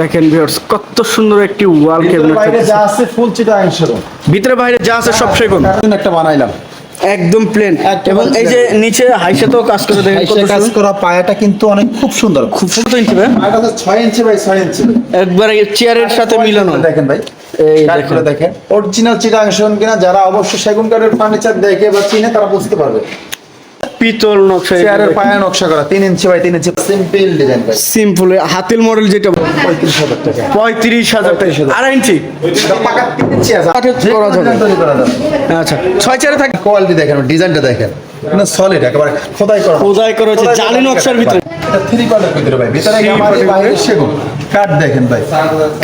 দেখেন ভিউয়ার্স কত সুন্দর একটি ওয়াল ভিতরে বাইরে যা আছে ফুল চিটা অংশের ভিতরে বাইরে যা আছে সব সেগুন। একটা বানাইলাম। একদম প্লেন এবং এই যে নিচে হাইসাতেও কাজ করে দেখেন কত কাজ করা পায়াটা কিন্তু অনেক খুব সুন্দর। খুব ছোট ইঞ্চি ভাই। পায়াটা হচ্ছে ছয় ইঞ্চি বাই ছয় ইঞ্চি একবারে চেয়ারের সাথে মিলানো। দেখেন ভাই। এই দেখেন। দেখেন। অরিজিনাল চিটা অংশ কিনা যারা অবশ্য সেগুন কাঠের ফার্নিচার দেখে বা চিনে তারা বুঝতে পারবে। পিতল নকশা চেয়ারের পায়া নকশা করা তিন ইঞ্চি বাই তিন inch simple design simple Hatil model যেটা পঁয়ত্রিশ হাজার টাকা। পঁয়ত্রিশ হাজার। টাকা আড়াই ইঞ্চি? পাকা তিন ইঞ্চি আছে। করা যাবে। আচ্ছা ছয় চারে থাকে। কোয়ালিটি দেখেন ডিজাইনটা দেখেন। মানে সলিড একেবারে খোদাই করা। খোদাই করা খোদাই জালি নকশার ভিতরে। এটা থ্রি পার্টের ভিতরে ভাই। ভিতরে আমার বাইরে সেগুন। কাঠ দেখেন ভাই।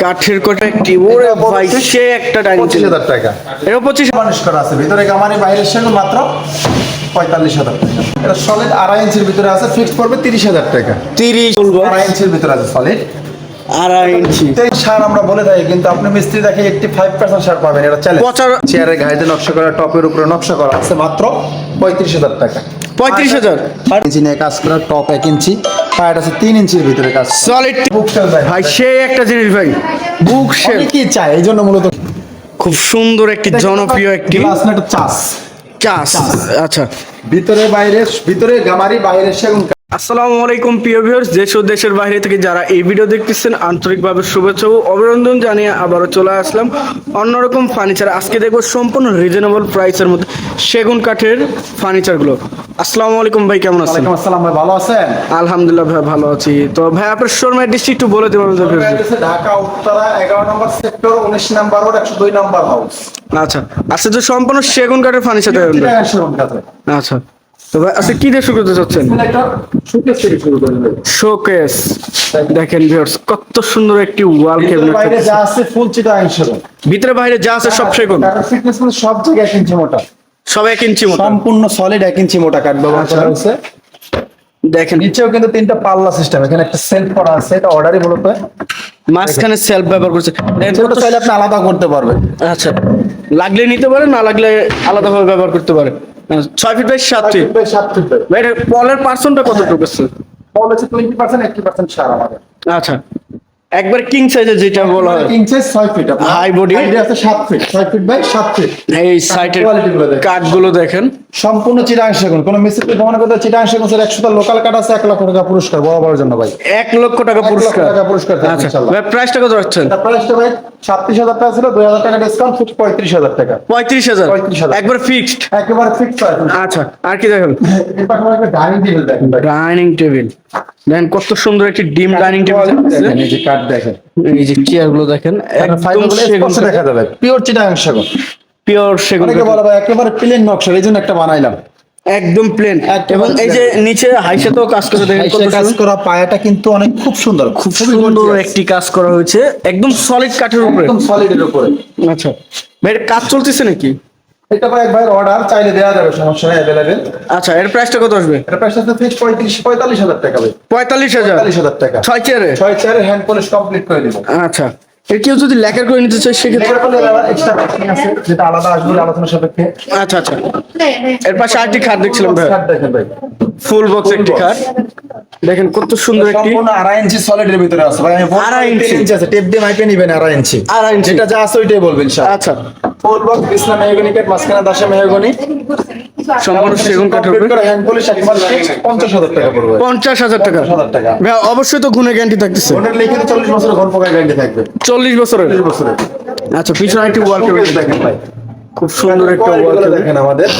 কাঠের কোটা একটি ওরে ভাই সে একটা ডাইনিং পঁচিশ হাজার টাকা। এর পঁচিশ মানুষ করা আছে। ভিতরে গামারি বাইরের সেগুন মাত্র পঁয়তাল্লিশ হাজার টাকা। এটা সলিড আড়াই ইঞ্চির ভিতরে আছে ফিক্সড পড়বে তিরিশ হাজার টাকা। তিরিশ আড়াই ইঞ্চির ভিতরে আছে সলিড আড়াই ইঞ্চি। সার আমরা বলে থাকি কিন্তু আপনি মিস্ত্রি দেখে এইটটি ফাইভ পার্সেন্ট সার পাবেন। এটা চ্যালেঞ্জ চেয়ারের ঘাইতে নকশা করা টপের উপরে নকশা করা আছে মাত্র পঁয়ত্রিশ হাজার টাকা। পঁয়ত্রিশ হাজার। ইঞ্চি নিয়ে কাজ করা টপ এক ইঞ্চি। পায়ের আছে তিন ইঞ্চির ভিতরে কাজ সলিড বুক সেল ভাই। একটা জিনিস ভাই। বুক অনেকেই চায় এই জন্য মূলত খুব সুন্দর একটি জনপ্রিয় একটা চাষ চাষ। আচ্ছা। ভিতরে বাইরে ভিতরে গামারি বাইরে সেগুন। আসসালামু আলাইকুম প্রিয় ভিউয়ার্স দেশ ও দেশের বাইরে থেকে যারা এই ভিডিও দেখতেছেন আন্তরিকভাবে শুভেচ্ছা ও অভিনন্দন জানিয়ে আবারও চলে আসলাম। অন্যরকম ফার্নিচার আজকে দেখব সম্পূর্ণ রিজনেবল প্রাইসের মধ্যে সেগুন কাঠের ফার্নিচারগুলো আসসালামু আলাইকুম ভাই কেমন আছেন? আসসালাম ভাই ভালো আছেন? আলহামদুলিল্লাহ ভাই ভালো আছি। তো ভাই আপনার শোরুম অ্যাড্রেসটি একটু বলে দেবেন ঢাকা উত্তরা এগারো নম্বর সেক্টর উনিশ নম্বর রোড একশো দুই নম্বর হাউস আচ্ছা আচ্ছা তো সম্পূর্ণ সেগুন কাঠের ফার্নিচার আচ্ছা। তো ভাই আজকে কি দিয়ে শুরু করতে চাচ্ছেন? শোকেস দেখেন ভিউয়ার্স কত সুন্দর একটি ওয়াল ভিতরে বাইরে যা আছে ফুল চিটা ভিতরে বাইরে যা আছে সব সেগুন। ফিটনেস মানে সব জায়গায় ইঞ্চি মোটা। সব ইঞ্চি মতো সম্পূর্ণ সলিড এক ইঞ্চি মোটা ব্যবহার আচ্ছা। করা হয়েছে। দেখেন। নিচেও কিন্তু তিনটা পাল্লা সিস্টেম এখানে একটা সেলফ করা আছে এটা অর্ডারই মূলত। মাঝখানে সেলফ ব্যবহার করছে। চাইলে আপনি আলাদা করতে পারবেন। আচ্ছা লাগলে নিতে পারেন না লাগলে আলাদাভাবে ব্যবহার করতে পারে আহ, ছয় ফিট বাই সাত ফিট সাত ফিট বাই। পলের পার্সনটা কতটুকু আছে? পল হচ্ছে twenty percent eighty percent sir আমাদের। আচ্ছা। একবার কিং সাইজের যেটা বলা হয়। ইঞ্চেস ছয় ফিট High body? আছে সাত ফিট ছয় ফিট বাই সাত ফিট এই সাইটের দেখেন। কাঠগুলো দেখেন। সম্পূর্ণ চিটাংশ গুণ কোনো মিস্ত্রি প্রমাণ করতে চিটাংশ গুণ একশো লোকাল কাট আছে এক লক্ষ টাকা পুরস্কার বড় বড় জন্য ভাই। এক লক্ষ টাকা পুরস্কার। টাকা পুরস্কার আচ্ছা ভাই প্রাইসটা কত রাখছেন? প্রাইসটা ভাই টাকা ছিল দুই হাজার টাকা ডিসকাউন্ট ফিক্স পঁয়ত্রিশ হাজার টাকা। পঁয়ত্রিশ হাজার? 35,000 একবার ফিক্সড একেবারে ফিক্স আচ্ছা আর কি দেখেন? এর পাশাপাশি একটা ডাইনিং টেবিল দেখেন ডাইনিং টেবিল দেখেন কত সুন্দর একটি ডিম ডাইনিং টেবিল দেখেন এই যে কাঠ দেখেন। এই যে চেয়ারগুলো দেখেন একদম স্পষ্ট দেখা যাবে। পিওর গুণ পিওর সেগুন অনেকে বলে ভাই একেবারে প্লেন নকশা এই জন্য একটা বানাইলাম। একদম প্লেন এবং এই যে নিচে হাইসাতেও কাজ করে দেখেন কাজ। করা পায়াটা কিন্তু অনেক খুব সুন্দর খুব সুন্দর একটি কাজ করা হয়েছে একদম সলিড কাঠের উপরে। একদম সলিডের উপরে। আচ্ছা। ভাই কাজ চলতেছে নাকি? এটা ভাইয়ের অর্ডার চাইলে দেওয়া যাবে সমস্যা নেই অ্যাভেলেবেল আচ্ছা এর প্রাইসটা কত আসবে? প্রাইস ফিক্স পঁয়ত্রিশ পঁয়তাল্লিশ হাজার টাকা ভাই। পঁয়তাল্লিশ হাজার? পঁয়তাল্লিশ হাজার টাকা। ছয় চেয়ারে ছয় চেয়ারে হ্যান্ড পলিশ কমপ্লিট করে দিব আচ্ছা এর কেউ যদি লেখার করে নিতে চায় সেক্ষেত্রে এটার ফলে আবার এক্সট্রা আছে যেটা আলাদা আসবে আলোচনা সাপেক্ষে। আচ্ছা আচ্ছা। এর পাশে আরেকটি খাট দেখছিলাম ভাই। দেখেন ভাই। ফুল বক্স একটি খাট দেখেন কত সুন্দর একটি সম্পূর্ণ আড়াই ইঞ্চি ভিতরে আছে। ভাই আমি আড়াই ইঞ্চি। আছে। টেপ দিয়ে মাইপে নিবেন আড়াই ইঞ্চি। আড়াই ইঞ্চি। যেটা যা আছে ওইটাই বলবেন আচ্ছা। ফুল বক্স বিছনা মেহগনি কাঠ মাঝখানে দাসে মেহগনি। সম্পূর্ণ সেগুন কাঠের উপরে। হ্যান্ড পলিশ একবার ফিক্স পঞ্চাশ হাজার টাকা পড়বে। টাকা। 50,000 টাকা। ভাই অবশ্যই তো গুণে গ্যারান্টি থাকতেছে। লিখিত বছরের ঘন পোকা গ্যারান্টি থাকবে। চল্লিশ বছরের? চল্লিশ বছরের। আচ্ছা পিছনে একটি ওয়াল Showcase দেখেন ভাই। খুব সুন্দর একটা ওয়াল দেখেন আমাদের।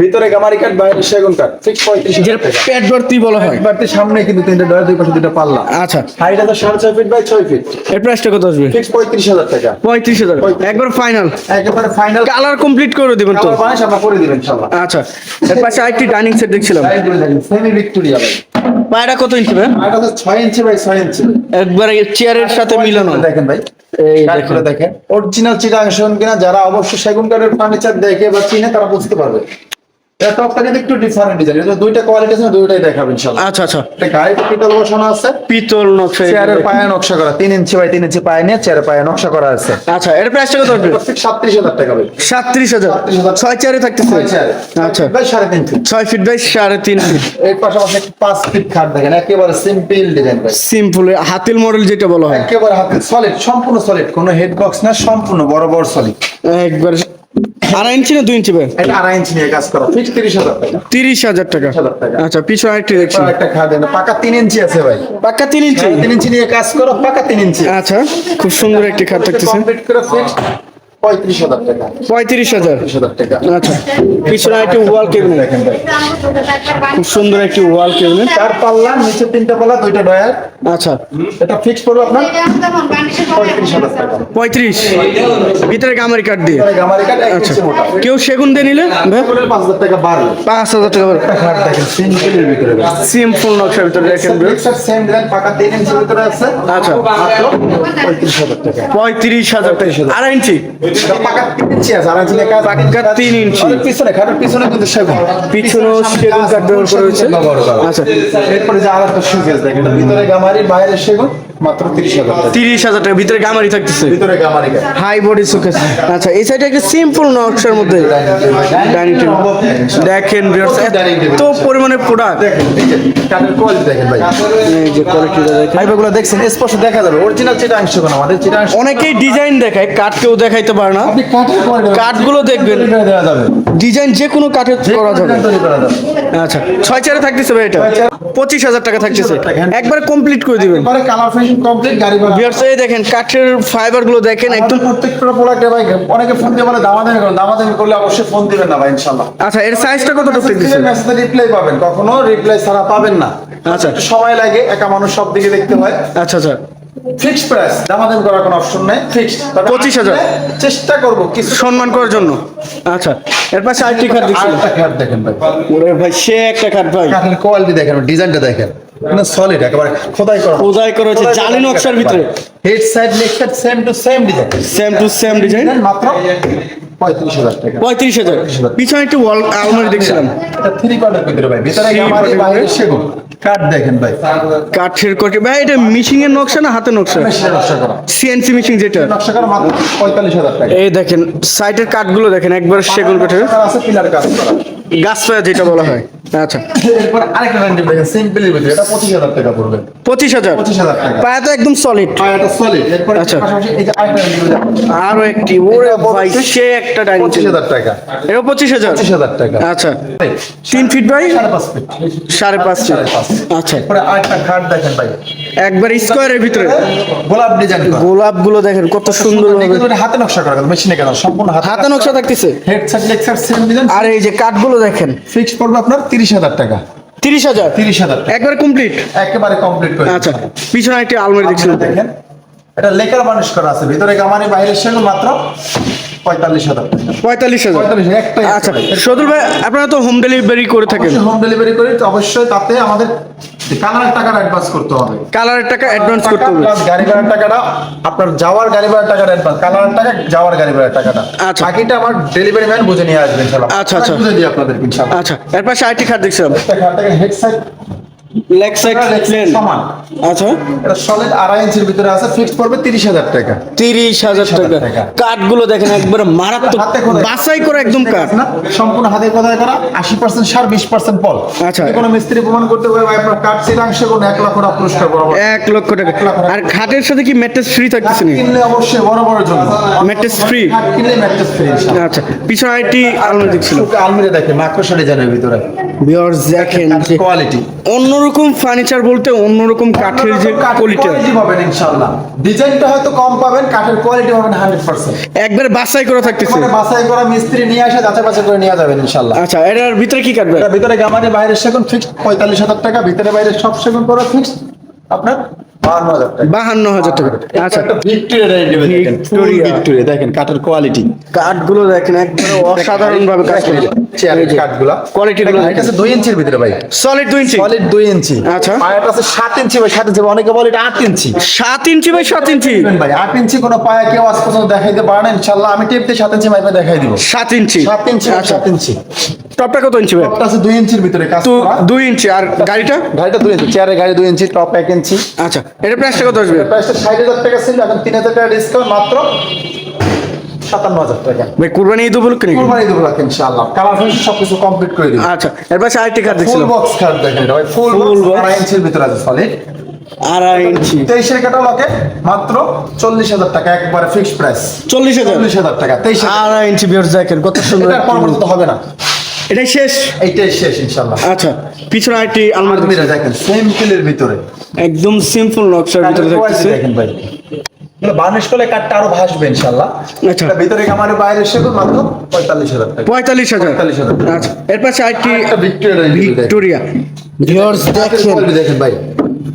ভিতরে গামারি কাঠ বাইরে সেগুন কাঠ। পঁয়ত্রিশ যেটা পেট ভর্তি বলা হয়। বাড়তি সামনে কিন্তু তিনটা ডয়ার দুই পাশে দুটো পাল্লা। আচ্ছা। হাইট আছে সাড়ে ছয় ফিট বাই ছয় ফিট এর প্রাইসটা কত আসবে? ফিক্স পঁয়ত্রিশ হাজার টাকা। পঁয়ত্রিশ হাজার। একবার ফাইনাল একেবারে ফাইনাল কালার কমপ্লিট করে দিবেন তো। আমরা করে দিবেন ইনশাআল্লাহ আচ্ছা। এর পাশে আরেকটি ডাইনিং সেট দেখছিলাম। সেমি ভিক্টোরিয়া ভাই। পায়রা কত ইঞ্চি ভাই এটা ছয় ইঞ্চি বাই ছয় ইঞ্চি একবারে চেয়ারের সাথে মিলানো। দেখেন ভাই। এই দেখেন। অরিজিনাল চিটাংশ কিনা যারা অবশ্য সেগুন কাঠের ফার্নিচার দেখে বা চিনে তারা বুঝতে পারবে। এটা টপটা কিন্তু একটু ডিফারেন্ট ডিজাইন এটা দুইটা কোয়ালিটি আছে দুইটাই দেখাবো ইনশাআল্লাহ। আচ্ছা আচ্ছা। একটা গায়ে পিতল বসানো আছে পিতল নকশা চেয়ারের পায়ে নকশা করা ইঞ্চি বাই তিন ইঞ্চি পায়ে নিয়ে চেয়ারের পায়ে নকশা করা আছে। আচ্ছা এর প্রাইসটা কত আসবে সাতত্রিশ টাকা ভাই। 37,000 ছয় চেয়ারে থাকতেছে? ছয় চেয়ার আচ্ছা। ভাই সাড়ে তিন ফিট ফিট বাই ফিট এর পাশাপাশি ফিট খাট দেখেন একেবারে সিম্পল ডিজাইন ভাই। সিম্পল হাতিল মডেল যেটা বলা হয়। একেবারে হাতে সলিড সম্পূর্ণ সলিড কোনো হেড বক্স না সম্পূর্ণ বড় বড় সলিড একবার আড়াই ইঞ্চি না দুই ইঞ্চি ভাই? এটা আড়াই ইঞ্চি নিয়ে কাজ করা। ফিক্স তিরিশ হাজার টাকা। তিরিশ হাজার টাকা। আচ্ছা পিছনে আরেকটি দেখছি। একটা খাট দেন পাকা তিন ইঞ্চি আছে ভাই। পাক্কা তিন ইঞ্চি? তিন ইঞ্চি নিয়ে কাজ করো পাকা তিন ইঞ্চি। আচ্ছা খুব সুন্দর একটি খাট থাকতেছে। কমপ্লিট করে ফিক্স পঁয়ত্রিশ হাজার টাকা। পঁয়ত্রিশ হাজার? টাকা। আচ্ছা। পিছনে একটি ওয়াল কেবিনেট দেখেন। খুব সুন্দর একটি ওয়াল কেবিনেট চার পাল্লা নিচে তিনটা পাল্লা দুইটা ডয়ার আচ্ছা। এটা ফিক্স আপনার? পঁয়ত্রিশ হাজার টাকা। পঁয়ত্রিশ। ভিতরে গামারি কাঠ দিয়ে। আচ্ছা। কেউ সেগুন দিয়ে নিলে? পাঁচ হাজার টাকা বাড়বে। পাঁচ হাজার টাকা করে দেখেন সিম্পলের ভিতরে সিম্পল নকশার ভিতরে দেখেন সেম ডিজাইন পাকা তিন ইঞ্চির ভিতরে আছে। আচ্ছা। পঁয়ত্রিশ হাজার টাকা। পঁয়ত্রিশ হাজার টাকা। আড়াই ইঞ্চি? আর। আর। আচ্ছা। এরপরে যে আরেকটা সুকেস দেখেন ভিতরে গামারি বাইরে সেগুন মাত্র তিরিশ হাজার টাকা। ভিতরে গামারি থাকতেছে। ভিতরে গামারি হাই বডি সুকেস আচ্ছা এই সাইডে একটা সিম্পল নকশার মধ্যে ডাইনিং টেবিল দেখেন viewers, এত পরিমাণে প্রোডাক্ট দেখেন কাঠের কোয়ালিটি দেখেন ভাই। এই যে কোয়ালিটিটা দেখেন। ফাইবারগুলো দেখছেন স্পষ্ট দেখা যাবে। অরিজিনাল আমাদের অনেকেই ডিজাইন দেখায় কাঠ কেউ দেখাইতে পারে না। আপনি কাঠের কাঠগুলো দেখবেন। দেওয়া যাবে। ডিজাইন যে কোনো কাঠের করা যাবে। আচ্ছা ছয় চারে থাকতেছে ভাই এটা। পঁচিশ হাজার টাকা থাকতেছে। 25,000 টাকা। একবার কমপ্লিট করে দিবেন। কালার ফিনিশিং কমপ্লিট গাড়ি ভিউয়ার্স এই দেখেন কাঠের ফাইবারগুলো দেখেন একদম একদম প্রত্যেকটা প্রোডাক্টে ভাই অনেকে ফোন দিয়ে বলে দামাদামি করুন দামাদামি করলে অবশ্যই ফোন দিবেন না ভাই ইনশাআল্লাহ। আচ্ছা এর সাইজটা কতটুকু থাকতেছে মেসেজে রিপ্লাই পাবেন কখনো রিপ্লাই ছাড়া পাবেন না। আচ্ছা। সময় লাগে একা মানুষ সব দিকে দেখতে হয়। আচ্ছা আচ্ছা। ফিক্সড প্রাইস দামাদামি করার কোনো অপশন নাই ফিক্সড 25,000 চেষ্টা করব কিছু সম্মান করার জন্য। আচ্ছা এর পাশে আরেকটি খাট দেখছিলাম। আরেকটা খাট দেখেন ভাই। ওরে ভাই সে একটা খাট ভাই। কোয়ালিটি দেখেন ডিজাইনটা দেখেন। মানে সলিড একেবারে খোদাই করা। খোদাই করা হয়েছে, জালি নকশার ভিতরে। Head side same to same design same to same design মাত্র পঁয়ত্রিশ হাজার টাকা। পঁয়ত্রিশ হাজার। পিছনে একটি ওয়াল আলমারি দেখছিলাম। এটা থ্রি পার্টের ভিতরে ভাই। ভিতরে আমার বাইরে সেগুন। কাঠ দেখেন ভাই। কাঠের কোটি ভাই এটা মিশিং এর নকশা না হাতের নকশা? মেশিনে নকশা করা। সিএনসি মিশিং যেটা। নকশা করা মাত্র পঁয়তাল্লিশ হাজার টাকা। এই দেখেন সাইডের কাঠগুলো দেখেন একবার সেগুন কাঠের। আছে পিলার করা। গাছ যেটা বলা হয়। আচ্ছা। এরপর আরেকটা র্যান্ডম দেখেন সিম্পলের ভিতরে এটা পঁচিশ হাজার টাকা পড়বে। পঁচিশ হাজার? পঁচিশ হাজার টাকা। পায়া তো একদম সলিড এটা সলিড এরপর আচ্ছা। এই যে আরেকটা random আরও একটি। ওরে ভাই সে একটা ডাইনিং পঁচিশ টেবিল হাজার টাকা। এটা পঁচিশ হাজার? পঁচিশ হাজার টাকা। আচ্ছা। তিন ফিট বাই সাড়ে পাঁচ ফিট সাড়ে পাঁচ ফিট আচ্ছা। এরপরে আরেকটা দেখেন ভাই। একবার স্কোয়ারের ভিতরে। গোলাপ ডিজাইন করা। গোলাপগুলো দেখেন কত সুন্দর ভাবে। হাতে নকশা করা মেশিনে কেন সম্পূর্ণ হাতে নকশা থাকতেছে। হেড সেম ডিজাইন আর এই যে কাঠগুলো দেখেন। ফিক্স পড়বে আপনার তিরিশ হাজার টাকা। তিরিশ হাজার? তিরিশ হাজার একবার কমপ্লিট একেবারে কমপ্লিট করে আচ্ছা পিছনে একটি আলমারি দেখছিলাম দেখেন এটা লেকার বানিশ করা আছে। ভিতরে গামারি বাইরে সেগুলো মাত্র পঁয়তাল্লিশ হাজার টাকা। পঁয়তাল্লিশ হাজার? একটাই আচ্ছা সদুল ভাই আপনারা তো হোম ডেলিভারি করে থাকেন। হোম ডেলিভারি করি তো অবশ্যই তাতে আমাদের কালারের টাকাটা অ্যাডভান্স করতে হবে। কালারের টাকা অ্যাডভান্স করতে হবে। গাড়ি ভাড়ার টাকাটা আপনার যাওয়ার গাড়ি ভাড়ার টাকাটা অ্যাডভান্স কালারের টাকা যাওয়ার গাড়ি ভাড়ার টাকাটা। আচ্ছা। বাকিটা আমার ডেলিভারি ম্যান বুঝে নিয়ে আসবে ইনশাআল্লাহ। আচ্ছা, আচ্ছা। বুঝে দিই আপনাদের ইনশাআল্লাহ। আচ্ছা এর পাশে আরেকটি খাট দেখছিলাম। খাট head side leg side plain সমান। আচ্ছা। এটা সলিড আড়াই ইঞ্চির ভিতরে আছে ফিক্স পড়বে তিরিশ হাজার টাকা। তিরিশ হাজার টাকা। টাকা। কাঠগুলো দেখেন একবার মারাত্মক বাছাই করে একদম কাঠ। না সম্পূর্ণ হাতে কোথায় করা আশি পার্সেন্ট সার বিশ পার্সেন্ট পল। আচ্ছা। কোনো মিস্ত্রি প্রমাণ করতে পারে ভাই আপনার কাঠ চিরাংশে কোনো এক লাখ টাকা পুরস্কার বরাবর। এক লক্ষ টাকা। আর খাটের সাথে কি ম্যাট্রেস ফ্রি থাকতেছে নাকি? কিনলে অবশ্যই বড় বড় জন্য। ম্যাট্রেস ফ্রি কিনলে ম্যাট্রেস ফ্রি আচ্ছা পিছনে আরেকটি আলমারি দেখছিলাম। আলমিরা দেখে মাকড়সা ডিজাইনের ভিতরে। ভিউয়ার্স দেখেন যে কোয়ালিটি অন্যরকম ফার্নিচার বলতে অন্যরকম কাঠের যে কোয়ালিটি পাবেন ইনশাআল্লাহ। ডিজাইনটা হয়তো কম পাবেন কাঠের কোয়ালিটি পাবেন হান্ড্রেড পার্সেন্ট একবার বাছাই করা থাকতেছে। মানে বাছাই করা মিস্ত্রি নিয়ে আসে যাচাই বাছাই করে নিয়ে যাবেন ইনশাআল্লাহ। আচ্ছা এটার ভিতরে কি কাটবে ভিতরে গামারে বাইরে সেগুন ফিক্সড পঁয়তাল্লিশ হাজার টাকা ভিতরে বাইরে সব সেগুন করা ফিক্সড আপনার বাহান্ন হাজার টাকা। আচ্ছা। ভিক্টোরিয়া দেখেন। কাঠের কোয়ালিটি কাঠগুলো দেখেন একবারে অসাধারণ ভাবে কাজ করে গুলো এটা আছে ইঞ্চির ভিতরে ভাই। সলিড ইঞ্চি। সলিড ইঞ্চি। আচ্ছা। পায়াটা আছে সাত ইঞ্চি ভাই সাত ইঞ্চি। অনেকে বলে এটা ইঞ্চি। ইঞ্চি বাই ইঞ্চি। ভাই ইঞ্চি কোনো পায়া কেউ আজ পর্যন্ত দেখাইতে পারে না। আমি টেপতে সাত ইঞ্চি মাইপে দেখাই দিব। সাত ইঞ্চি। সাত ইঞ্চি আচ্ছা। সাত ইঞ্চি। টপটা কত ইঞ্চি টপটা আছে দুই ইঞ্চির ভিতরে কাজ তো করা। দুই ইঞ্চি। আর গাড়িটা? গাড়িটা দুই ইঞ্চি চেয়ারের গাড়ি দুই ইঞ্চি টপ এক ইঞ্চি। আচ্ছা এটা প্রাইসটা কত আসবে? প্রাইসটা ষাট হাজার টাকা ছিল এখন তিন হাজার টাকা ডিসকাউন্ট মাত্র সাতান্ন হাজার টাকা। ভাই কুরবানি ঈদ উপলক্ষে নাকি? কুরবানি দেবো রাখ ইনশাআল্লাহ। কালার ফিনিশ সবকিছু কমপ্লিট করে দিবো। আচ্ছা এর পাশে আরেকটি কার্ড ফুল বক্স কার্ড দেখেন এটা ভাই ফুল বক্স ইঞ্চির ভিতরে আছে সলিড আড়াই ইঞ্চি। তেইশের ক্যাটালগে মাত্র চল্লিশ হাজার টাকা একবারে ফিক্সড প্রাইস চল্লিশ হাজার? চল্লিশ হাজার টাকা তেইশ আড়াই ইঞ্চি দেখেন কত সুন্দর পরবর্তীতে হবে না। এটাই শেষ? এইটাই শেষ ইনশাল্লাহ আচ্ছা পিছনে আরেকটি আলমারি দেখেন সেম কিলের ভিতরে। একদম সিম্পল নকশার ভিতরে থাকতেছে দেখেন ভাই। বার্নিশ করলে কাঠটা আরও ভাসবে ইনশাল্লাহ আচ্ছা। ভিতরে আমার বাইরে সেগুন মাত্র পঁয়তাল্লিশ হাজার টাকা। পঁয়তাল্লিশ হাজার? আচ্ছা এর পাশে আরেকটি একটা ভিক্টোরিয়া ভিক্টোরিয়া ভিউয়ার্স দেখেন। দেখেন। ভাই।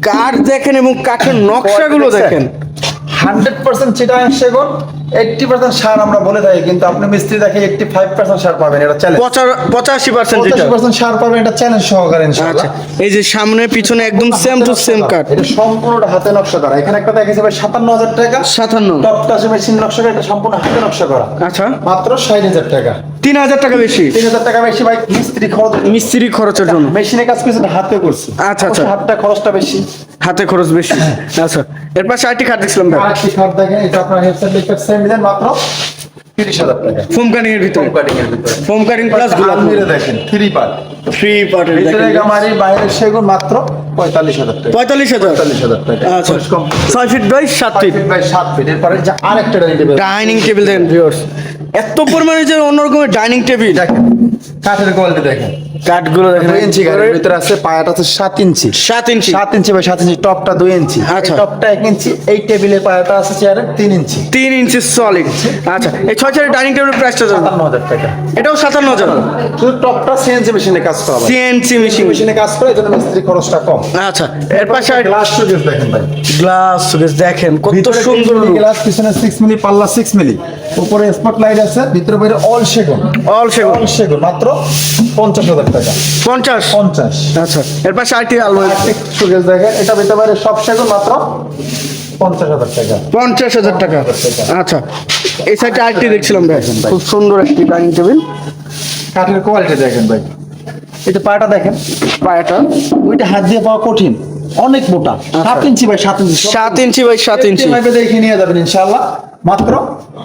কাঠ দেখেন এবং কাঠের নকশাগুলো দেখেন। হান্ড্রেড পার্সেন্ট সেগুন এইটটি পার্সেন্ট সার আমরা বলে থাকি কিন্তু আপনি মিস্ত্রি দেখে এইটটি ফাইভ পার্সেন্ট সার পাবেন এটা চ্যালেঞ্জ পঁচাশি পার্সেন্ট পঁচাশি পার্সেন্ট সার পাবেন এটা চ্যালেঞ্জ সহকারে আচ্ছা এই যে সামনে পিছনে একদম সেম টু সেম কাট এটা সম্পূর্ণটা হাতে নকশা করা এখানে একটা দেখা যাবে সাতান্ন হাজার টাকা। সাতান্ন। টপটা মেশিন নকশা করা এটা সম্পূর্ণ হাতে নকশা করা। আচ্ছা। মাত্র ষাট হাজার টাকা। তিন হাজার টাকা বেশি। তিন হাজার টাকা বেশি ভাই মিস্ত্রি খরচ মিস্ত্রি খরচের জন্য। মেশিনে কাজ করছে হাতে করছে। আচ্ছা, আচ্ছা। হাতটা খরচটা বেশি। হাতে খরচ বেশি। আচ্ছা এর পাশে আরেকটি কাঠ দেখছিলাম ভাই। আরেকটি খাট দেখেন এটা আপনার হেডসেট লিখতে সেম ডিজাইন মাত্র তিরিশ হাজার টাকা। ফোম কাটিং এর ভিতরে। কাটিং এর ভিতরে। ফোম কাটিং প্লাস গোলাপ দেখেন থ্রি পার্ট থ্রি পার্টের ভিতরে গামারি বাইরের সেগুন মাত্র পঁয়তাল্লিশ হাজার টাকা। পঁয়তাল্লিশ হাজার? পঁয়তাল্লিশ হাজার টাকা। আচ্ছা। ছয় ফিট বাই সাত ফিট বাই সাত ফিট এরপরে যে আরেকটা ডাইনিং টেবিল ডাইনিং টেবিল দেখেন ভিউয়ার্স এত পরিমাণে যে অন্যরকমের ডাইনিং টেবিল দেখেন। কাঠের কোয়ালিটি দেখেন। কাঠগুলো দেখেন দুই ইঞ্চি গাড়ির ভিতরে আছে পায়াটা আছে সাত ইঞ্চি সাত ইঞ্চি সাত ইঞ্চি বাই সাত ইঞ্চি টপটা দুই ইঞ্চি আচ্ছা। টপটা এক ইঞ্চি এই টেবিলের পায়াটা আছে চেয়ারের তিন ইঞ্চি তিন ইঞ্চি সলিড আচ্ছা এই ছয় চারের ডাইনিং টেবিলের প্রাইসটা জানো সাতান্ন হাজার টাকা। এটাও সাতান্ন হাজার। শুধু টপটা সিএনসি মেশিনে কাজ করা সিএনসি মেশিন মেশিনে কাজ করে এই জন্য মিস্ত্রি খরচটা কম। আচ্ছা এর পাশে গ্লাস সুগেজ দেখেন ভাই। গ্লাস দেখেন কত সুন্দর সুন্দর গ্লাস পিছনে সিক্স মিলি পাল্লা সিক্স মিলি উপরে স্পট লাইট আছে ভিতরে বাইরে অল সেগুন। অল সেগুন। অল সেগুন মাত্র পঞ্চাশ হাজার টাকা। পঞ্চাশ? পঞ্চাশ। আচ্ছা এর পাশে আরেকটি আলমারি দেখেন এটা পেতে পারে সব সেগুন মাত্র পঞ্চাশ হাজার টাকা। পঞ্চাশ হাজার টাকা। আচ্ছা এই সাইডে আরেকটি দেখছিলাম ভাই। খুব সুন্দর একটি ডাইনিং টেবিল। কাঠের কোয়ালিটি দেখেন ভাই। এটা পাটা দেখেন। পায়াটা। ওইটা হাত দিয়ে পাওয়া কঠিন। অনেক মোটা। সাত ইঞ্চি বাই সাত ইঞ্চি। সাত ইঞ্চি বাই সাত ইঞ্চি। দেখে নিয়ে যাবেন ইনশাআল্লাহ। মাত্র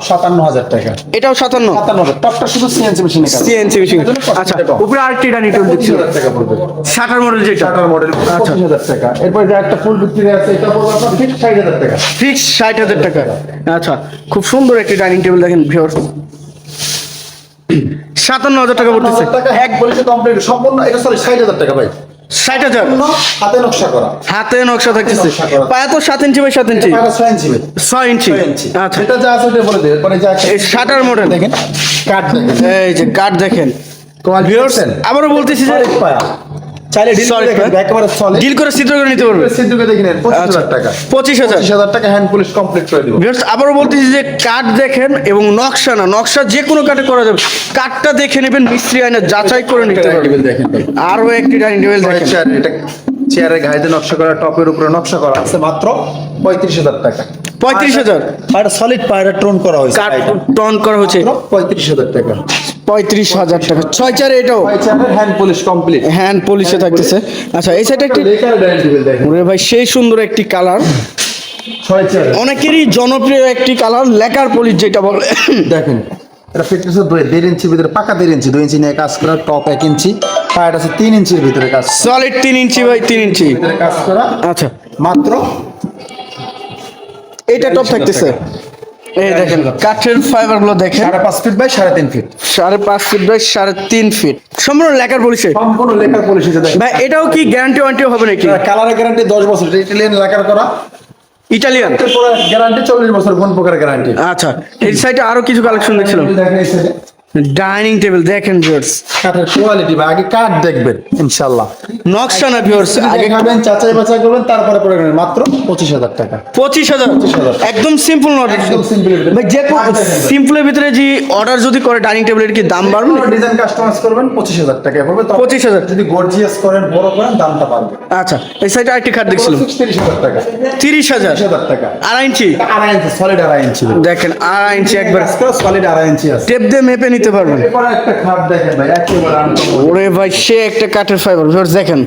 সাতান্ন হাজার টাকা। এটাও সাতান্ন। সাতান্ন হাজার টপটা শুধু সিএনসি মেশিনে সিএনসি মেশিন আচ্ছা। উপরে আরেকটি ডাইনিং টেবিল পঁচিশ টাকা পড়বে। শাটার মডেল যেটা। টাটার মডেল আচ্ছা। পঁচিশ হাজার টাকা। এরপর যে একটা ফুল বিক্রি আছে এটা পড়বে আপনার ঠিক ষাট হাজার টাকা। ফিক্স ষাট হাজার টাকা। আচ্ছা। খুব সুন্দর একটি ডাইনিং টেবিল দেখেন ভিউয়ার্স সাতান্ন হাজার টাকা পড়তেছে। এক বলেছে কমপ্লিট সম্পূর্ণ এটা সরি ষাট হাজার টাকা ভাই। ষাট হাজার। হাতে নকশা করা। হাতে নকশা থাকতেছে। পায়া তো সাত ইঞ্চি বাই সাত ইঞ্চি। ছয় ইঞ্চি ছয় ইঞ্চি। আচ্ছা। এটা যা আছে ওটা বলে দেবে পরে যা এই শাটার মডেল। দেখেন। কাঠ দেখেন। এই যে কাঠ দেখেন। আবারও বলতেছি যে পায়া। চাইলে ডিল Solid দেখেন একেবারে সলিড ডিল করে চিত্র করে নিতে পারবে সিদ্ধুকে দেখে নেন পঁচিশ আচ্ছা। হাজার টাকা। পঁচিশ হাজার। পঁচিশ হাজার টাকা হ্যান্ড পুলিশ কমপ্লিট করে দিব। ভিউয়ার্স বলতেছি যে কাঠ দেখেন এবং নকশা না নকশা যে কোনো করা যাবে। কাঠটা দেখে নেবেন মিস্ত্রি আইনে যাচাই করে নিতে পারবেন। দেখেন ভাই। একটি ডাইনিং টেবিল দেখেন। এটা চেয়ারের নকশা করা টপের উপরে নকশা করা আছে মাত্র পঁয়ত্রিশ হাজার টাকা। পঁয়ত্রিশ হাজার। সলিড পায়রা টোন করা হয়েছে টন করা হচ্ছে পঁয়ত্রিশ হাজার টাকা। পঁয়ত্রিশ হাজার টাকা। ছয় চারে এটাও? হ্যান্ড পুলিশ কমপ্লিট হ্যান্ড পলিশে থাকতেছে। আচ্ছা এই সাইডে একটি ভাই সেই সুন্দর একটি কালার অনেকেরই জনপ্রিয় একটি কালার লেকার পলিশ যেটা বলে। দেখেন এটা ফিটনেস দেড় ইঞ্চির ভিতরে পাকা দেড় ইঞ্চি দুই ইঞ্চি নিয়ে কাজ করা টপ এক ইঞ্চি। পায়ের আছে তিন ইঞ্চির ভিতরে কাজ সলিড তিন ইঞ্চি বাই তিন ইঞ্চি। কাজ করা। আচ্ছা। মাত্র এইটা টপ থাকতেছে। এই দেখেন কাঠের ফাইবারগুলো দেখেন। সাড়ে পাঁচ ফিট বাই সাড়ে তিন ফিট সাড়ে পাঁচ ফিট বাই সাড়ে তিন ফিট সম্পূর্ণ লেখার পলিশে সম্পূর্ণ লেখার পলিশ ভাই এটাও কি গ্যারান্টি ওয়ারেন্টি হবে নাকি? কালারের গ্যারান্টি দশ বছর ইটালিয়ান লেখার করা। ইটালিয়ান গ্যারান্টি চল্লিশ বছর কোন প্রকার গ্যারান্টি আচ্ছা এই সাইডে আরও কিছু কালেকশন দেখছিলাম। ডাইনিং টেবিল দেখেন ভিউয়ার্স কাঠের কোয়ালিটি বা আগে কাঠ দেখবেন ইনশাল্লাহ নকশা না ভিউয়ার্স আগে খাবেন চাচাই বাছাই করবেন তারপরে পরে নেবেন। মাত্র পঁচিশ হাজার টাকা। পঁচিশ হাজার। 25,000 একদম সিম্পল নট একদম ভিতরে। ভাই যে সিম্পলের ভিতরে যে অর্ডার যদি করে ডাইনিং টেবিলের কি দাম বাড়বে? ডিজাইন কাস্টমাইজ করবেন পঁচিশ হাজার টাকা পড়বে। তবে 25,000 যদি গর্জিয়াস করেন বড় করেন দামটা বাড়বে। আচ্ছা এই সাইডে আরেকটি খাট দেখছিলাম। তিরিশ হাজার টাকা। তিরিশ হাজার। তিরিশ হাজার টাকা। আড়াই ইঞ্চি। আড়াই ইঞ্চি সলিড আড়াই ইঞ্চি। দেখেন আড়াই ইঞ্চি একবার। সলিড আড়াই ইঞ্চি আছে। টেপ দিয়ে মেপে নিতে পারবেন। ওরে ভাই সে একটা কাঠের ফাইবার ভিউয়ার্স দেখেন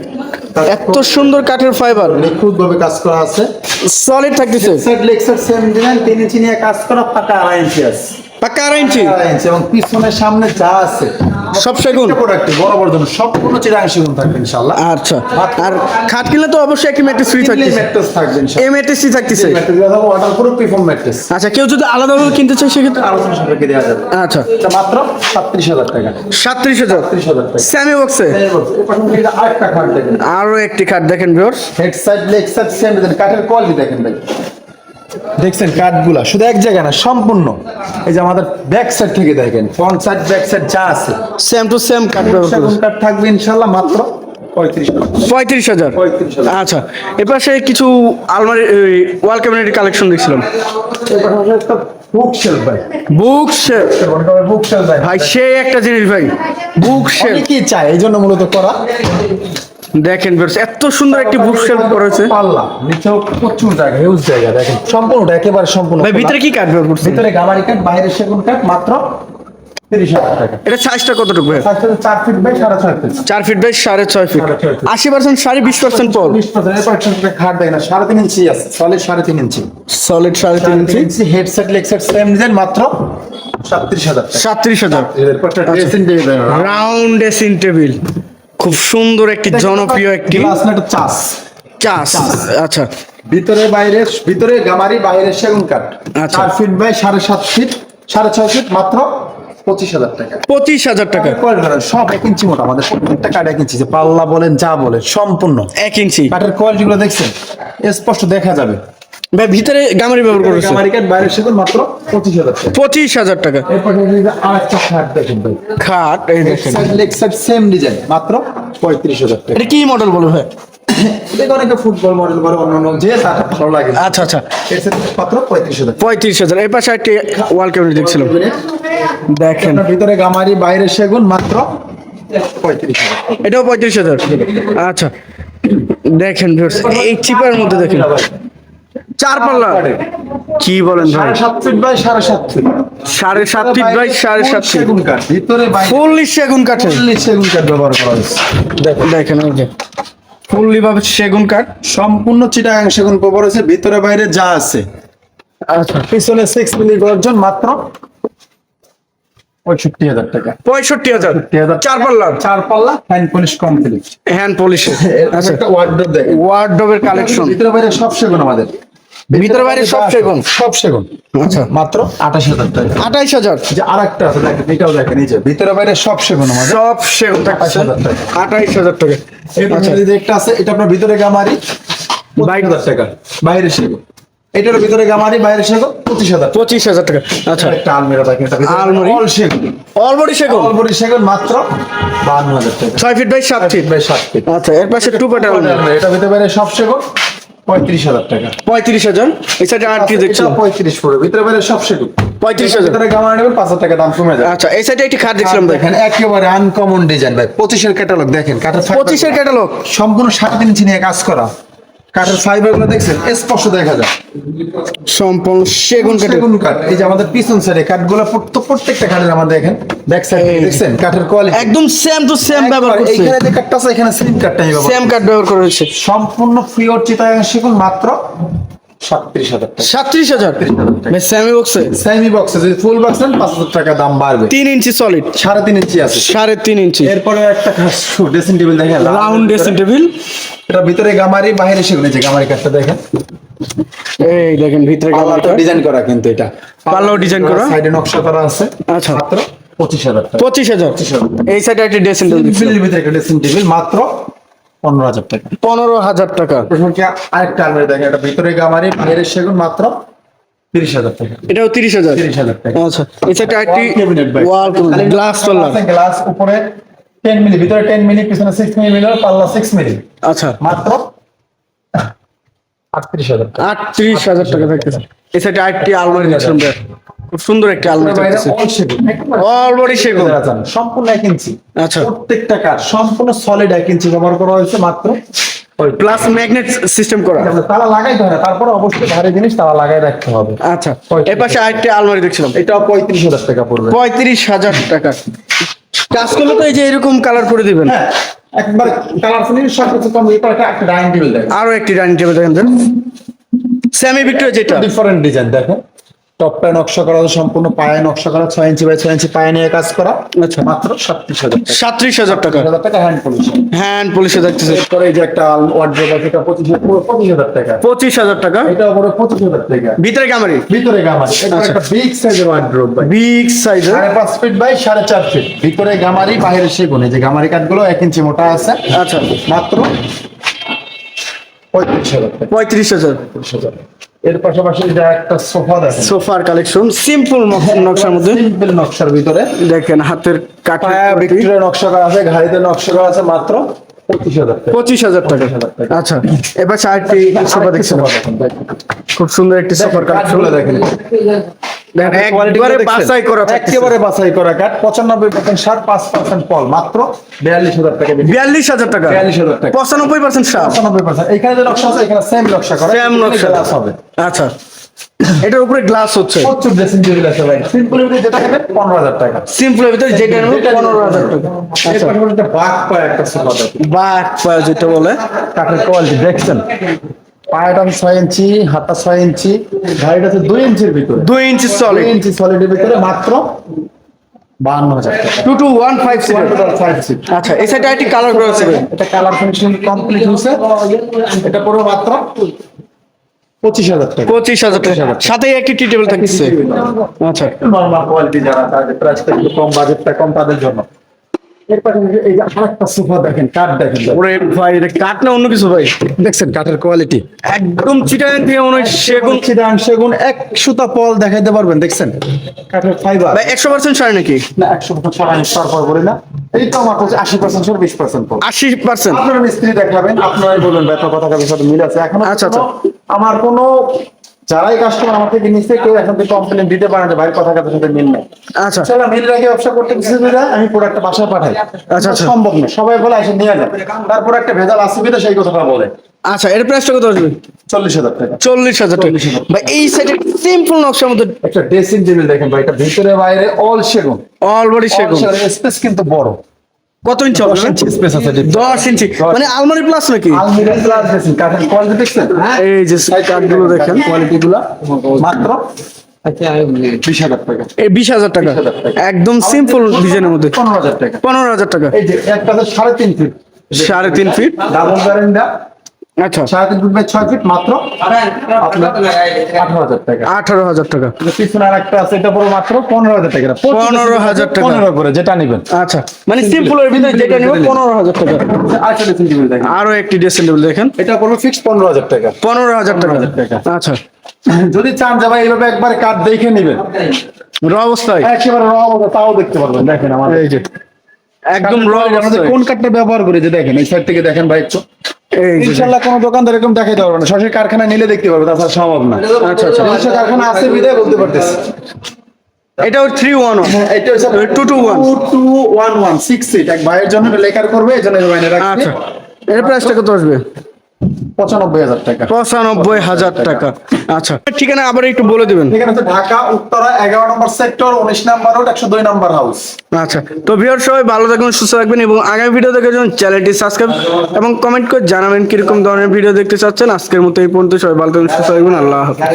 এত সুন্দর কাঠের ফাইবার নিখুঁত ভাবে কাজ করা আছে সলিড থাকতেছে সেট লেক্সার সেম ডিজাইন তিন ইঞ্চি নিয়ে কাজ করা পাকা আড়াই ইঞ্চি আছে পাক্কা আড়াই ইঞ্চি এবং পিছনে সামনে যা আছে সব সেগুন। প্রোডাক্ট বরাবর জন্য সম্পূর্ণ চিরাং সেগুন থাকবে ইনশাআল্লাহ। আচ্ছা। আর খাট কিনলে তো অবশ্যই একটি ম্যাট্রেস ফ্রি থাকতেছে। ম্যাট্রেস থাকবে এই ম্যাট্রেস থাকতেছে। ম্যাট্রেস হবে ওয়াটার প্রুফ ম্যাট্রেস। আচ্ছা কেউ যদি আলাদাভাবে কিনতে চায় সেক্ষেত্রে আলোচনা সাপেক্ষে দেওয়া যাবে। আচ্ছা। এটা মাত্র টাকা। বক্সে আরেকটা খাট দেখেন। আরও একটি খাট দেখেন viewers head side leg side same design কাঠের কোয়ালিটি দেখেন ভাই। দেখছেন কাঠগুলা শুধু এক জায়গায় না সম্পূর্ণ। এই যে আমাদের ব্যাক সাইড থেকে দেখেন ফ্রন্ট সাইড ব্যাক সাইড যা আছে। সেম টু সেম কাট ব্যবহার কাঠ থাকবে ইনশাল্লাহ মাত্র পঁয়ত্রিশ হাজার। আচ্ছা এপাশে কিছু আলমারি ওয়াল ক্যাবিনেটের কালেকশন দেখছিলাম। বুক শেলফ ভাই। বুক বুক শেলফ ভাই। ভাই সেই একটা জিনিস ভাই বুক শেল অনেকেই চায় এই জন্য মূলত করা। দেখেন ভিউয়ার্স এত সুন্দর একটি বুক শেলফ করা হয়েছে। পাল্লা নিচেও প্রচুর জায়গা হিউজ জায়গা দেখেন সম্পূর্ণটা একেবারে সম্পূর্ণ ভাই ভিতরে কি কাঠ ব্যবহার করছে ভিতরে গামারি কাঠ বাইরে সেগুন কাঠ মাত্র তিরিশ হাজার টাকা। এটা সাইজটা কতটুকু ভাই? সাথে চার ফিট বাই সাড়ে ছয় ফিট চার ফিট বাই সাড়ে ছয় ফিট। আশি পার্সেন্ট সাড়ে বিশ পার্সেন্ট পর বিশ পার্সেন্ট খাট দেখেন না সাড়ে তিন ইঞ্চি আছে সলিড সাড়ে তিন ইঞ্চি। সলিড সাড়ে তিন ইঞ্চি। Head set leg set same design মাত্র সাতত্রিশ হাজার টাকা। সাতত্রিশ হাজার। এরপর একটা dressing table round dressing table খুব সুন্দর একটি জনপ্রিয় একটি চাষ। চাষ আচ্ছা। ভিতরে বাইরে ভিতরে গামারি বাইরে সেগুন কাঠ। আচ্ছা। চার ফিট বাই সাড়ে সাত ফিট সাড়ে ছয় ফিট মাত্র পঁচিশ হাজার টাকা। পঁচিশ হাজার টাকা। সব এক ইঞ্চি মোটা আমাদের প্রত্যেকটা কাঠ এক ইঞ্চি পাল্লা বলেন যা বলেন সম্পূর্ণ। এক ইঞ্চি কাঠের কোয়ালিটি গুলো দেখছেন? স্পষ্ট দেখা যাবে। ভাই ভিতরে গামারি ব্যবহার করেছে গামারি কাঠ বাইরে সেগুন মাত্র পঁচিশ হাজার টাকা। পঁচিশ হাজার টাকা। এরপর আরেকটা খাট দেখেন ভাই। খাট এই দেখেন। লেগ সাইড সেম ডিজাইন মাত্র পঁয়ত্রিশ হাজার টাকা। এটা কি মডেল বলো ভাই? অনেকে ফুটবল মডেল করে অন্য অন্য যে তার ভালো লাগে। আচ্ছা আচ্ছা। এর সাথে মাত্র এই পাশে একটি ওয়াল ক্যাবিনেট দেখছিলাম। দেখেন। ভিতরে গামারি বাইরে সেগুন মাত্র এটাও পঁয়ত্রিশ হাজার। আচ্ছা। দেখেন এই চিপার মধ্যে দেখেন। চার পাল্লা কি বলেন ভাই? সাত ফিট বাই সাড়ে সাত ফিট সাড়ে সাত ফিট বাই সাড়ে সাত ফিট কাঠ ভিতরে বাইরে ফুললি সেগুন ফুললি সেগুন কাঠ ব্যবহার করা হয়েছে। দেখেন ওই যে। ফুললি ভাবে সেগুন কাঠ সম্পূর্ণ চিটাগাং সেগুন ব্যবহার হয়েছে ভিতরে বাইরে যা আছে। আচ্ছা পিছনে সিক্স মিলি গর্জন মাত্র পঁয়ষট্টি হাজার টাকা। পঁয়ষট্টি হাজার। 65,000 চার পাল্লা চার পাল্লা হ্যান্ড পলিশ কমপ্লিট হ্যান্ড পলিশের আচ্ছা একটা ওয়ার্ডরোব দেখেন। ওয়ার্ডরোবের কালেকশন ভিতরে বাইরে সব সেগুন আমাদের। ভিতরে বাইরে সব সেগুন। সব সেগুন। আচ্ছা। মাত্র আঠাশ হাজার টাকা। আঠাইশ হাজার। যে আর একটা আছে দেখেন এটাও দেখেন এই যে ভিতরে বাইরে সব সেগুন আমাদের। সব সেগুন থাকছে। 28,000 টাকা। আঠাইশ হাজার টাকা। একটা আছে এটা আপনার ভিতরে গামারি বাইশ হাজার টাকা। বাইরে সেগুন। এটার ভিতরে গামারি বাইরে সেগুন পঁচিশ হাজার। পঁচিশ হাজার টাকা। আচ্ছা। একটা আলমিরা দেখেন এটা আলমারি? অল সেগুন। অলবডি সেগুন? অলবডি সেগুন মাত্র বান্ন হাজার টাকা। ছয় ফিট বাই সাত ফিট বাই সাত ফিট। আচ্ছা এর পাশে টু পাটার এটা ভিতরে বাইরে সব সেগুন। পঁয়ত্রিশ হাজার টাকা। পঁয়ত্রিশ হাজার? এই সাইডে আর কি দেখছিলাম পঁয়ত্রিশ পড়বে ভিতরে বাইরে সব পঁয়ত্রিশ হাজার। নেবেন পাঁচ টাকা দাম কমে আচ্ছা এই সাইডে একটি খাট দেখছিলাম একেবারে আনকমন ডিজাইন ভাই। পঁচিশের ক্যাটালগ দেখেন কাঠের পঁচিশের ক্যাটালগ সম্পূর্ণ সাড়ে তিন ইঞ্চি নিয়ে কাজ করা। কাঠের দেখছেন? স্পষ্ট দেখা যায়। সম্পূর্ণ সেগুন কাঠের। সেগুন কাঠ। এই যে আমাদের পিছন সাইডে কাঠগুলো প্রত্যেক- প্রত্যেকটা কাঠের আমাদের দেখেন। ব্যাক সাইড দেখছেন? কাঠের কোয়ালিটি একদম সেম টু সেম ব্যবহার করছে। এখানে যে কাঠটা আছে এখানে সেম কাঠটা ব্যবহার সেম কাঠ ব্যবহার করা হয়েছে। সম্পূর্ণ পিওর চিটাগাং সেগুন মাত্র সাতত্রিশ হাজার টাকা। সাতত্রিশ হাজার? সেমি বক্সে সেমি বক্সে যদি ফুল বক্স নেন পাঁচ হাজার টাকা দাম বাড়বে। তিন ইঞ্চি সলিড সাড়ে তিন ইঞ্চি আছে। সাড়ে তিন ইঞ্চি। এরপরে একটা ড্রেসিং টেবিল দেখেন রাউন্ড ড্রেসিং টেবিল এটা ভিতরে গামারি বাইরে যে গামারি কাঠটা দেখেন। এই দেখেন ভিতরে ডিজাইন করা কিন্তু এটা। পাল্লাও ডিজাইন করা। সাইডে নকশা করা আছে। আচ্ছা। মাত্র পঁচিশ হাজার পঁচিশ হাজার। এই সাইডে একটি ড্রেসিং টেবিল ভিতরে একটা ড্রেসিং টেবিল মাত্র পনেরো হাজার টাকা। পনেরো হাজার টাকা। আরেকটা আলমারি দেখেন এটা ভিতরে গামারি বাইরে সেগুন মাত্র তিরিশ হাজার টাকা। এটাও তিরিশ হাজার? তিরিশ হাজার টাকা। আচ্ছা এই একটি ওয়াল গ্লাস গ্লাস উপরে টেন মিলি ভিতরে টেন মিলি পিছনে সিক্স মিলি মিলি পাল্লা সিক্স মিলি আচ্ছা। মাত্র আটত্রিশ হাজার টাকা। আটত্রিশ হাজার টাকা থাকতেছে এই সাইডে আলমারি ভাই। খুব সুন্দর একটি আলমারি থাকতেছে। সেগুন। সেগুন সম্পূর্ণ এক ইঞ্চি আচ্ছা। প্রত্যেকটা কাঠ সম্পূর্ণ সলিড এক ইঞ্চি ব্যবহার করা হয়েছে মাত্র। প্লাস ম্যাগনেট সিস্টেম করা। তালা হয় না তারপরে অবশ্যই ভারী জিনিস তালা লাগাই রাখতে হবে। আচ্ছা এর পাশে আরেকটা আলমারি দেখছিলাম। পঁয়ত্রিশ হাজার টাকা পড়বে। পঁয়ত্রিশ হাজার টাকা। কাজ করলে তো এই যে এরকম কালার করে দিবেন। হ্যাঁ একবার কালার ফিনিশ সব কিছু কম এটা একটা ডাইনিং টেবিল দেখেন। আরও একটি ডাইনিং টেবিল দেখেন। সেমি ভিক্টোরিয়া যেটা ডিফারেন্ট ডিজাইন দেখো টপটা নকশা করা সম্পূর্ণ পায়ে নকশা করা ছয় ইঞ্চি বাই ছয় ইঞ্চি পায়ে নিয়ে কাজ করা আচ্ছা। মাত্র সাতত্রিশ হাজার টাকা। হাজার টাকা। হাজার টাকা হ্যান্ড পলিশ হ্যান্ড পলিশে দেখতেছে। এরপরে এই যে একটা ওয়ার্ড্রোব আছে এটা পঁচিশ পঁচিশ হাজার টাকা। পঁচিশ হাজার টাকা? এটা উপরে পঁচিশ হাজার টাকা। ভিতরে ক্যামারি ভিতরে গামারি। এটা আচ্ছা। একটা বিগ সাইজের ওয়ার্ড্রোব ভাই। বিগ সাইজের সাড়ে পাঁচ ফিট বাই সাড়ে চার ফিট ভিতরে গামারি বাইরে সেগুন। যে গামারি কাঠগুলো এক ইঞ্চি মোটা আছে। আচ্ছা। মাত্র পঁয়ত্রিশ হাজার পঁয়ত্রিশ হাজার। পঁয়ত্রিশ হাজার। এর পাশাপাশি এটা একটা সোফা দেখেন। সোফার কালেকশন সিম্পল নকশার মধ্যে। সিম্পল নকশার ভিতরে। দেখেন হাতের কাটা ভিক্টোরিয়া নকশা করা আছে ঘাড়িতে নকশা করা আছে মাত্র। পঁচিশ হাজার টাকা। পঁচিশ হাজার টাকা। 25,000 টাকা। আচ্ছা এবার আরেকটি সোফা আরেকটি দেখছিলাম সোফা দেখেন, দেখেন। খুব সুন্দর একটি সোফার কালেকশন দেখেন। দেখেন Quality গুলো একবারে বাছাই করা একেবারে বাছাই করা কাঠ পঁচানব্বই পার্সেন্ট সার পাঁচ পার্সেন্ট ফল মাত্র বিয়াল্লিশ হাজার টাকা বিয়াল্লিশ হাজার টাকা। 42,000 টাকা। পঁচানব্বই পার্সেন্ট সার। পঁচানব্বই পার্সেন্ট এখানে যে নকশা আছে এখানে সেম নকশা করা। Same নকশা। হবে। আচ্ছা। এটার উপরে গ্লাস হচ্ছে। প্রচুর ড্রেসিং টেবিল আছে ভাই। যেটা টাকা। সিম্পলের ভিতরে যেটা নেবে পনেরো টাকা। এর পাশাপাশি একটা বাঘ পায় একটা সোফা দেখেন বাঘ পায়া যেটা বলে। কাঠের কোয়ালিটি দেখছেন? পায়েটা ছয় ইঞ্চি হাতটা ছয় ইঞ্চি ঘাড়িটা আছে দুই ইঞ্চির ভিতরে। দুই ইঞ্চি দুই ইঞ্চি সলিডের ভিতরে মাত্র আচ্ছা এই সাইডে একটি কালার করা এটা কালার ফিনিশিং কমপ্লিট হয়েছে। এটা পুরো মাত্র পঁচিশ হাজার টাকা। পঁচিশ হাজার টাকা। সাথে একটি টি টেবিল থাকতেছে আচ্ছা। নর্মাল কোয়ালিটি যারা তাদের প্রাইসটা কম বাজেটটা কম তাদের জন্য। এই যে আরেকটা সোফা দেখেন কাঠ দেখেন। ওরে ভাই এটা কাঠ না অন্য কিছু ভাই? দেখছেন কাঠের কোয়ালিটি একদম চিটাগাং থেকে মনে হয় সেগুন চিটাং সেগুন এক সুতা পল দেখাইতে পারবেন দেখছেন? কাঠের ফাইবার ভাই একশো পার্সেন্ট সারে নাকি? না একশো পার্সেন্ট বলি না। এই তো আমার কাছে আশি পার্সেন্ট সর বিশ পার্সেন্ট আশি পার্সেন্ট আপনারা মিস্ত্রি দেখাবেন আপনারাই বলবেন ব্যাপার কথা কাজের সাথে মিল আছে। এখন আচ্ছা, আচ্ছা। আমার কোনো যারাই কাস্টমার আমার থেকে নিচ্ছে কেউ এখন থেকে কমপ্লেন দিতে পারে না ভাই কথা কাজের সাথে মিল নেই। আচ্ছা। সেটা মিল রেখে ব্যবসা করতে কিছু সুবিধা আমি প্রোডাক্টটা বাসায় পাঠাই। আচ্ছা, আচ্ছা। সম্ভব না। সবাই বলে এসে নিয়ে যান তারপর একটা ভেজাল অসুবিধা সেই কথাটা বলে। আচ্ছা এর প্রাইসটা কত আসবে? চল্লিশ হাজার টাকা। চল্লিশ হাজার টাকা। 40,000 ভাই এই সাইডে সিম্পল নকশার মধ্যে একটা ড্রেসিং টেবিল দেখেন ভাই এটা ভিতরে বাইরে অল সেগুন। অল বডি সেগুন। স্পেস কিন্তু বড়। কত ইঞ্চি হবে? স্পেস আছে দশ ইঞ্চি মানে আলমারি প্লাস নাকি? আলমিরা প্লাস ড্রেসিং কাঠের কোয়ালিটি দেখছেন এই যে কাঠগুলো দেখেন কোয়ালিটি গুলা। মাত্র? বিশ হাজার টাকা। এই বিশ হাজার টাকা? একদম সিম্পল ডিজাইনের মধ্যে। পনেরো হাজার টাকা। পনেরো হাজার টাকা। সাড়ে তিন ফিট সাড়ে তিন ফিট ডাবল ব্যারেন্ডা আচ্ছা। সাড়ে তিন ফিট বাই ছয় ফিট মাত্র? আঠারো হাজার টাকা। আঠারো হাজার টাকা। পিছনে আর একটা আছে এটা পুরো মাত্র পনেরো হাজার টাকা। 15,000 টাকা। পনেরো করে যেটা নিবেন। আচ্ছা মানে সিম্পলের ভিতরে যেটা পনেরো হাজার টাকা। আরেকটা ড্রেসিং টেবিল দেখেন। আরও একটি ড্রেসিং টেবিল দেখেন। এটা পড়বে ফিক্স পনেরো হাজার টাকা। পনেরো হাজার টাকা। 15,000 টাকা। আচ্ছা। যদি চান যে ভাই এইভাবে একবার কাঠ দেখে নিবেন। র অবস্থায়? একেবারে র অবস্থা তাও দেখতে পারবেন। দেখেন আমাদের। এই যে একদম র আমাদের কোন কাঠটা ব্যবহার করে যে দেখেন এই সাইড থেকে দেখেন ভাই একটু ইনশাল্লাহ কোনো দোকানদার এরকম দেখাইতে পারবে না। সরাসরি কারখানা নিলে দেখতে পারবে তাছাড়া সম্ভব না। আচ্ছা, আচ্ছা। কারখানা আছে বিদায় বলতে পারতেছি। এটা থ্রি ওয়ান এটা হচ্ছে two two one two one one six seat এক ভাইয়ের জন্য এটা লেখার করবে এই জন্য আচ্ছা। এর প্রাইসটা কত আসবে? পঁচানব্বই হাজার টাকা। পঁচানব্বই হাজার টাকা। আচ্ছা ঠিকানা আবার একটু বলে দেবেন। হচ্ছে ঢাকা উত্তরা এগারো নম্বর সেক্টর উনিশ নম্বর রোড একশো দুই নম্বর হাউস। আচ্ছা তো ভিউয়ার সবাই ভালো থাকবেন সুস্থ থাকবেন এবং আগামী ভিডিও দেখার জন্য চ্যানেলটি সাবস্ক্রাইব এবং কমেন্ট করে জানাবেন কীরকম ধরনের ভিডিও দেখতে চাচ্ছেন। আজকের মতো এই পর্যন্ত সবাই ভালো থাকবেন সুস্থ থাকবেন আল্লাহ হাফেজ।